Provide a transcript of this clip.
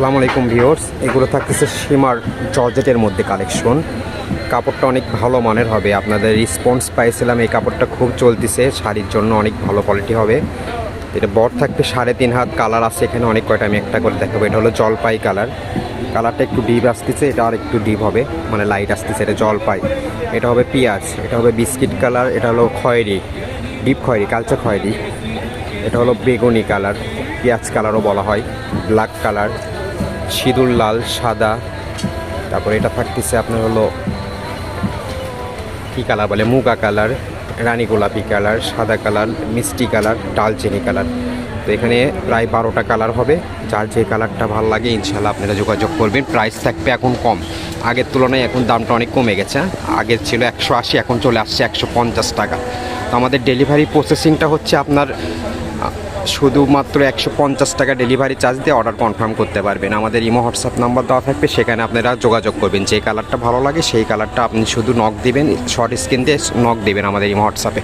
আসসালামু আলাইকুম ভিউয়ার্স। এগুলো থাকতেছে সীমার জর্জেটের মধ্যে কালেকশন কাপড়টা অনেক ভালো মানের হবে। আপনাদের রেসপন্স পাইছিলাম, এই কাপড়টা খুব চলতেছে। শাড়ির জন্য অনেক ভালো কোয়ালিটি হবে। এটা বড় থাকবে সাড়ে তিন হাত। কালার আছে এখানে অনেক কয়টা, আমি একটা করে দেখাবো। এটা হলো জলপাই কালার কালারটা একটু ডিপ আসতেছে, এটা আর একটু ডিপ হবে। মানে লাইট আসতেছে, এটা জলপাই। এটা হবে পেঁয়াজ, এটা হবে বিস্কিট কালার এটা হলো খয়েরি ডিপ খয়েরি, কালচা খয়েরি। এটা হলো বেগুনি কালার পেঁয়াজ কালারও বলা হয় ব্ল্যাক কালার সিঁদুর লাল, সাদা। তারপরে এটা থাকতেছে আপনার হলো কী কালার বলে? মুগা কালার, রানী গোলাপি কালার, সাদা কালার, মিষ্টি কালার, ডালচিনি কালার। তো এখানে প্রায় বারোটা কালার হবে। যার যে কালারটা ভালো লাগে ইনশাল্লাহ আপনারা যোগাযোগ করবেন। প্রাইস থাকবে এখন কম। আগের তুলনায় এখন দামটা অনেক কমে গেছে? আগের ছিল একশো আশি, এখন চলে আসছে একশো পঞ্চাশ টাকা। তো আমাদের ডেলিভারি প্রসেসিংটা হচ্ছে আপনার শুধুমাত্র একশো পঞ্চাশ টাকা ডেলিভারি চার্জ দিয়ে অর্ডার কনফার্ম করতে পারবেন। আমাদের ইমো হোয়াটসঅ্যাপ নাম্বার দেওয়া থাকবে, সেখানে আপনারা যোগাযোগ করবেন। যে কালারটা ভালো লাগে, সেই কালারটা আপনি শুধু নক দিবেন শর্ট স্ক্রিন দিয়ে নক দিবেন আমাদের ইমো হোয়াটসঅ্যাপে।